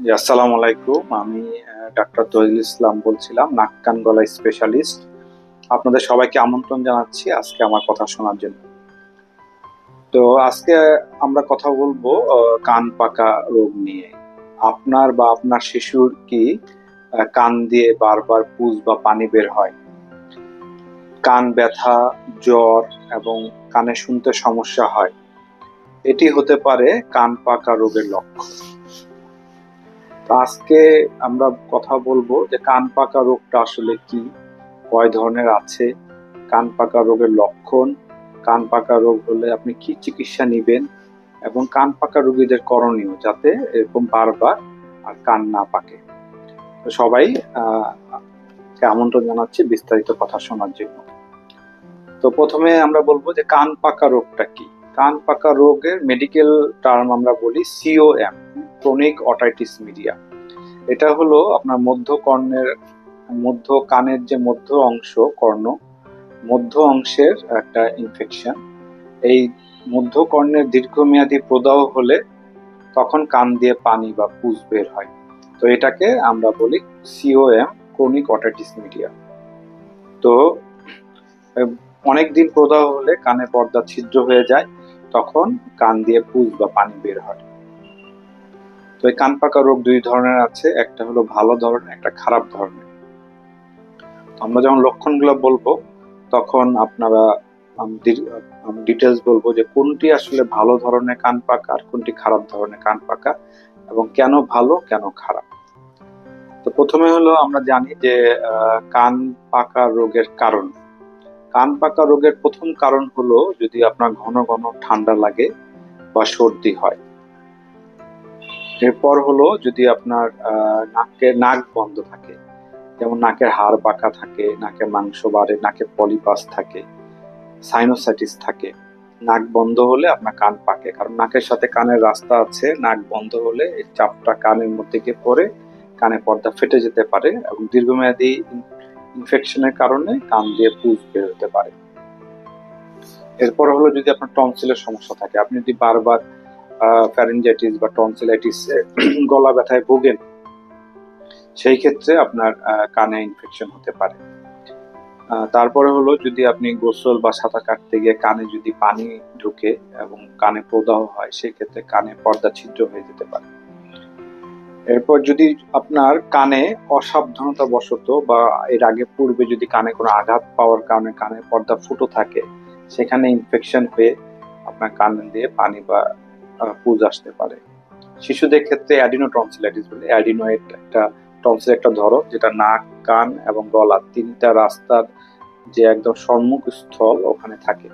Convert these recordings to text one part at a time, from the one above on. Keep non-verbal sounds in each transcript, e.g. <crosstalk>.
জি, আসসালামু আলাইকুম। আমি ডাক্তার তহিদুল ইসলাম বলছিলাম নাক কান গলা স্পেশালিস্ট আপনাদের সবাইকে আমন্ত্রণ জানাচ্ছি আজকে আমার কথা শোনার জন্য। তো আজকে আমরা কথা বলব কান পাকা রোগ নিয়ে। আপনার বা আপনার শিশুর কি কান দিয়ে বারবার পুজ বা পানি বের হয়? কান ব্যথা জ্বর এবং কানে শুনতে সমস্যা হয়। এটি হতে পারে কান পাকা রোগের লক্ষণ। আজকে আমরা কথা বলব যে কান পাকা রোগটা আসলে কি, কয় ধরনের আছে, কান পাকা রোগের লক্ষণ, কান পাকা রোগ হলে আপনি কি চিকিৎসা নেবেন এবং কান পাকা রোগীদের করণীয় যাতে এরকম বারবার আর কান না পাকে। তো সবাই আমন্ত্রণ জানাচ্ছি বিস্তারিত কথা শোনার জন্য। তো প্রথমে আমরা বলব যে কান পাকা রোগটা কি। কান পাকা রোগের মেডিকেল টার্ম আমরা বলি সিওএম ক্রনিক অটাইটিস মিডিয়া এটা হলো আপনার মধ্য কর্ণের, মধ্য কানের যে মধ্য অংশ কর্ণ, মধ্য অংশের একটা ইনফেকশন এই মধ্য কর্ণের দীর্ঘমেয়াদী প্রদাহ হলে তখন কান দিয়ে পানি বা পুজ বের হয়। তো এটাকে আমরা বলি সিওএম ক্রনিক অটাইটিস মিডিয়া তো অনেক দিন প্রদাহ হলে কানে পর্দা ছিদ্র হয়ে যায়। তখন কান দিয়ে পুজ বা পানি বের হয়। তো এই কান পাকা রোগ দুই ধরনের আছে, একটা হলো ভালো ধরনের, একটা খারাপ ধরনের। আমরা যখন লক্ষণগুলো বলব, তখন আপনারা ডিটেলস বলব যে কোনটি আসলে ভালো ধরনের কান পাকা আর কোনটি খারাপ ধরনের কান পাকা এবং কেন ভালো, কেন খারাপ। তো প্রথমে হলো আমরা জানি যে কান পাকা রোগের কারণ। কান পাকা রোগের প্রথম কারণ হলো যদি আপনার ঘন ঘন ঠান্ডা লাগে বা সর্দি হয়। এরপর হলো যদি আপনার নাকের, নাক বন্ধ থাকে, যেমন নাকের হাড় বাঁকা থাকে নাকে মাংস বাড়ে নাকে পলিপাস থাকে সাইনোসাইটিস থাকে, নাক বন্ধ হলে আপনার কান পাকে। কারণ নাকের সাথে কানের রাস্তা আছে, নাক বন্ধ হলে চাপটা কানের মধ্যে গিয়ে পড়ে, কানে পর্দা ফেটে যেতে পারে এবং দীর্ঘমেয়াদী ইনফেকশনের কারণে কান দিয়ে পুজ বের হতে পারে। এরপর হলো যদি আপনার টনসিলের সমস্যা থাকে, আপনি যদি বারবার ফ্যারেঞ্জাইটিস বা টনসিলাইটিস <clears throat> গলা ব্যথায় ভোগেন, সেই ক্ষেত্রে আপনার কানে ইনফেকশন হতে পারে। তারপরে হলো যদি আপনি গোসল বা সাঁতার কাটতে গিয়ে কানে যদি পানি ঢুকে এবং কানে প্রদাহ হয়, সেই ক্ষেত্রে কানে পর্দা ছিদ্র হয়ে যেতে পারে। এরপর যদি আপনার কানে অসাবধানতা বশত বা এর আগে পূর্বে যদি কানে কোনো আঘাত পাওয়ার কারণে কানে পর্দা ফুটো থাকে, সেখানে ইনফেকশন হয়ে আপনার কান দিয়ে পানি বা পুজ আসতে পারে। শিশুদের ক্ষেত্রে অ্যাডিনো টনসিলাইটিস বলে অ্যাডিনোয়েড একটা টনসিল একটা ধরো যেটা নাক, কান এবং গলা তিনটা রাস্তার যে একদম সম্মুখ স্থল ওখানে থাকে।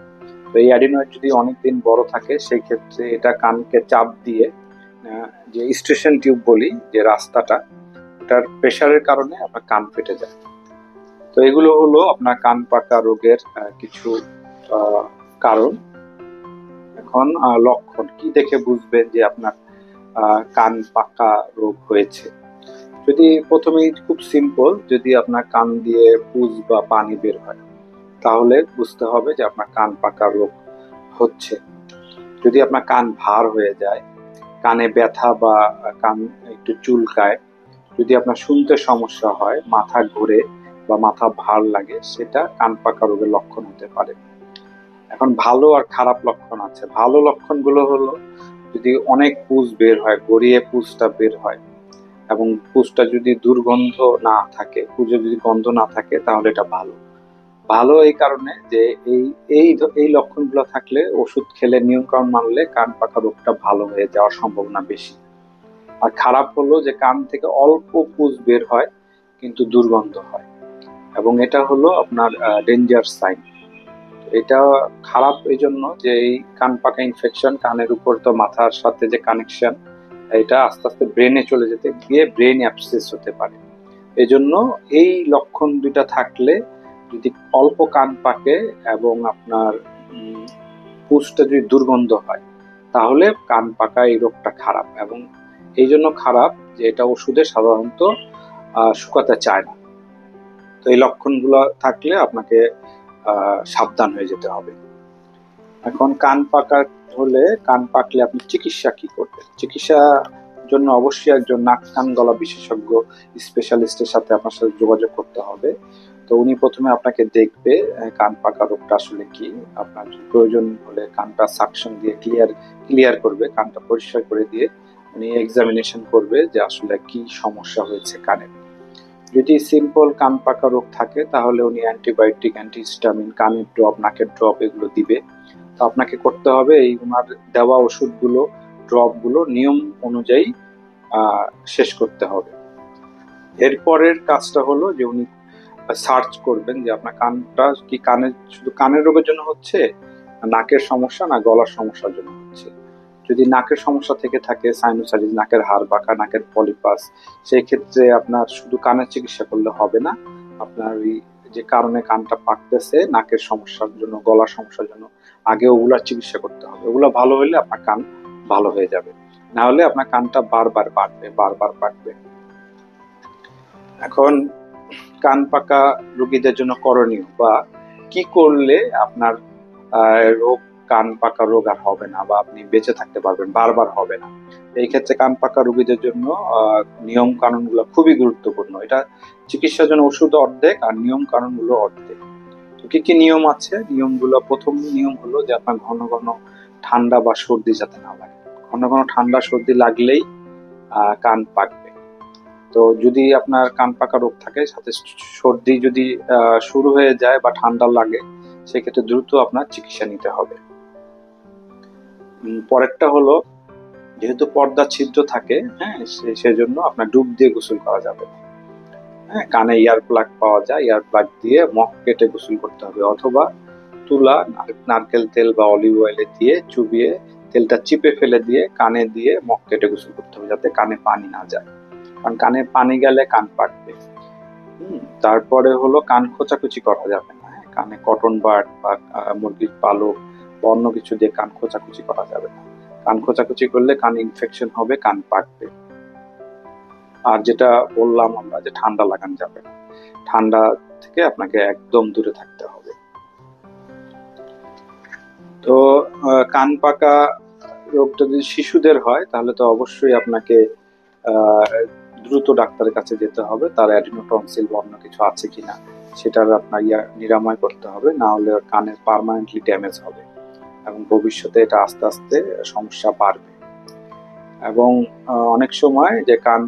তো এই অ্যাডিনোয়েড যদি অনেকদিন বড় থাকে, সেই ক্ষেত্রে এটা কানকে চাপ দিয়ে যে স্টেশন টিউব বলি, যে রাস্তাটা, এটার প্রেশারের কারণে আপনার কান ফেটে যায়। তো এগুলো হলো আপনার কান পাকা রোগের কিছু কারণ। এখন লক্ষণ কি দেখে বুঝবেন যে আপনার কান পাকা রোগ হয়েছে। যদি প্রথমেই খুব সিম্পল যদি আপনার কান দিয়ে পুজ বা পানি বের হয়, তাহলে বুঝতে হবে যে আপনার কান পাকা রোগ হচ্ছে। যদি আপনার কান ভার হয়ে যায় কানে ব্যথা বা কান একটু চুলকায়। যদি আপনার শুনতে সমস্যা হয়, মাথা ঘুরে বা মাথা ভার লাগে, সেটা কান পাকা রোগের লক্ষণ হতে পারে। এখন ভালো আর খারাপ লক্ষণ আছে। ভালো লক্ষণগুলো হলো, যদি অনেক পুজ বের হয়, গড়িয়ে পুজটা বের হয় এবং পুজটা যদি দুর্গন্ধ না থাকে পুজো যদি গন্ধ না থাকে, তাহলে এটা ভালো। ভালো এই কারণে যে এই এই এই লক্ষণগুলো থাকলে ওষুধ খেলে নিয়ম কানুন মানলে কান পাকা রোগটা ভালো হয়ে যাওয়ার সম্ভাবনা বেশি। আর খারাপ হলো যে কান থেকে অল্প পুজ বের হয়, কিন্তু দুর্গন্ধ হয়। এবং এটা হলো আপনার ডেঞ্জার সাইন এটা খারাপ এই জন্য যে এই কান পাকা ইনফেকশন কানের উপর তো মাথার সাথে যে কানেকশন এটা আস্তে আস্তে ব্রেনে চলে যেতে, গিয়ে ব্রেন অ্যাপসেস হতে পারে। এই জন্য এই লক্ষণ দুইটা থাকলে যদি অল্প কান পাকে এবং আপনার পুষটা যদি দুর্গন্ধ হয়, তাহলে কান পাকা এই রোগটা খারাপ এবং এই জন্য খারাপ যে এটা ওষুধে সাধারণত শুকাতে চায় না। তো এই লক্ষণগুলো থাকলে আপনাকে সাবধান হয়ে যেতে হবে। এখন কান পাকা হলে, কান পাকলে আপনি চিকিৎসা কি করবেন? চিকিৎসা জন্য অবশ্যই একজন নাক কান গলা বিশেষজ্ঞ স্পেশালিস্টের সাথে আপনার সাথে যোগাযোগ করতে হবে। তো উনি প্রথমে আপনাকে দেখবে কান পাকা রোগটা আসলে কি, আপনার প্রয়োজন হলে কানটা সাকশন দিয়ে ক্লিয়ার ক্লিয়ার করবে, কানটা পরিষ্কার করে দিয়ে উনি এক্সামিনেশন করবে যে আসলে কি সমস্যা হয়েছে কানে। যদি সিম্পল কান পাকা রোগ থাকে, তাহলে উনি অ্যান্টিবায়োটিক অ্যান্টিহিস্টামিন কানের ড্রপ নাকের ড্রপ এগুলো দিবে। তো আপনাকে করতে হবে এই ওনার দেওয়া ওষুধগুলো ড্রপগুলো নিয়ম অনুযায়ী শেষ করতে হবে। এরপরের কাজটা হলো যে উনি সার্চ করবেন যে আপনার কানটা কি কানের শুধু কানের রোগের জন্য হচ্ছে নাকের সমস্যা না গলার সমস্যার জন্য হচ্ছে? যদি নাকের সমস্যা থেকে থাকে সাইনোসাইটিস নাকের হাড় বাঁকা, নাকের পলিপাস সেই ক্ষেত্রে আপনার শুধু কানের চিকিৎসা করলে হবে না। আপনার যে কারণে কানটা পাকতেছে, নাকের সমস্যার জন্য, গলার সমস্যার জন্য, আগে ওগুলার চিকিৎসা করতে হবে। ওগুলো ভালো হলে আপনার কান ভালো হয়ে যাবে। না হলে আপনার কানটা বারবার পাকবে বারবার পাকবে এখন কান পাকা রোগীদের জন্য করণীয় বা কি করলে আপনার রোগ কান পাকা রোগ আর হবে না বা আপনি বেঁচে থাকতে পারবেন, বারবার হবে না? এই ক্ষেত্রে কান পাকা রোগীদের জন্য নিয়ম কানুনগুলো খুবই গুরুত্বপূর্ণ। এটা চিকিৎসার জন্য ওষুধ অর্ধেক আর নিয়ম কানুনগুলো অর্ধেক। তো কি কি নিয়ম আছে? নিয়মগুলো, প্রথম নিয়ম হলো যে আপনার ঘন ঘন ঠান্ডা বা সর্দি যাতে না লাগে। ঘন ঘন ঠান্ডা, সর্দি লাগলেই কান পাকবে তো যদি আপনার কান পাকা রোগ থাকে, সাথে সর্দি যদি শুরু হয়ে যায় বা ঠান্ডা লাগে, সেক্ষেত্রে দ্রুত আপনার চিকিৎসা নিতে হবে পরেরটা হলো, যেহেতু পর্দা ছিদ্র থাকে হ্যাঁ সেজন্য আপনার ডুব দিয়ে গোসল করা যাবে। হ্যাঁ কানে ইয়ার প্লাগ পাওয়া যায় ইয়ার প্লাগ দিয়ে মগ কেটে গোসল করতে হবে, অথবা তুলা নারকেল তেল বা অলিভ অয়েলে দিয়ে চুবিয়ে তেলটা চিপে ফেলে দিয়ে কানে দিয়ে মগ কেটে গোসল করতে হবে, যাতে কানে পানি না যায় কারণ কানে পানি গেলে কান পাকবে। তারপরে হলো কান খোঁচাখুচি করা যাবে না হ্যাঁ, কানে কটন বার্ড বা মুরগির পালক বা অন্য কিছু দিয়ে কান খোঁচাখুচি করা যাবে না। কান খোঁচাখুচি করলে কান ইনফেকশন হবে কান পাকবে। আর যেটা বললাম আমরা যে ঠান্ডা লাগানো যাবে না ঠান্ডা থেকে আপনাকে একদম দূরে থাকতে হবে। তো কান পাকা রোগটা যদি শিশুদের হয় তাহলে তো অবশ্যই আপনাকে দ্রুত ডাক্তারের কাছে যেতে হবে, তার অ্যাডিনোটনসিল বা অন্য কিছু আছে কিনা সেটার আপনার ইয়া নিরাময় করতে হবে, না হলে কানের পার্মানেন্টলি ড্যামেজ হবে এবং ভবিষ্যতে এটা আস্তে আস্তে সমস্যা বাড়বে। এবং অনেক সময় যে কান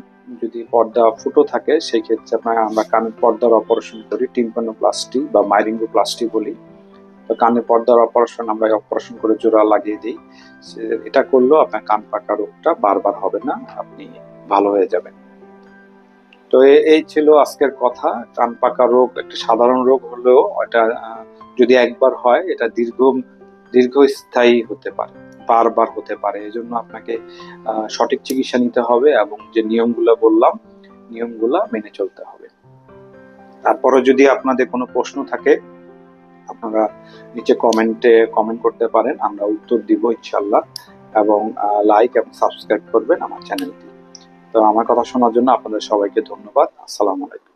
যদি পর্দা ফুটো থাকে সেই ক্ষেত্রে আপনার আমরা কানের পর্দার অপারেশন করি টিম্পানোপ্লাস্টি বা মাইরিঙ্গোপ্লাস্টি বলি। তো পর্দার অপারেশন আমরা অপারেশন করে জোড়া লাগিয়ে দিই। এটা করলেও আপনার কান পাকা রোগটা বারবার হবে না, আপনি ভালো হয়ে যাবেন। তো এই ছিল আজকের কথা। কান পাকা রোগ, একটা সাধারণ রোগ হলেও এটা যদি একবার হয়, এটা দীর্ঘ, দীর্ঘস্থায়ী হতে পারে, বারবার হতে পারে। এই জন্য আপনাকে সঠিক চিকিৎসা নিতে হবে এবং যে নিয়মগুলো বললাম, নিয়মগুলো মেনে চলতে হবে। তারপরে যদি আপনাদের কোনো প্রশ্ন থাকে, আপনারা নিচে কমেন্টে কমেন্ট করতে পারেন, আমরা উত্তর দিব ইনশাল্লাহ এবং লাইক এবং সাবস্ক্রাইব করবেন আমার চ্যানেলটি তো আমার কথা শোনার জন্য আপনাদের সবাইকে ধন্যবাদ। আসসালামু আলাইকুম।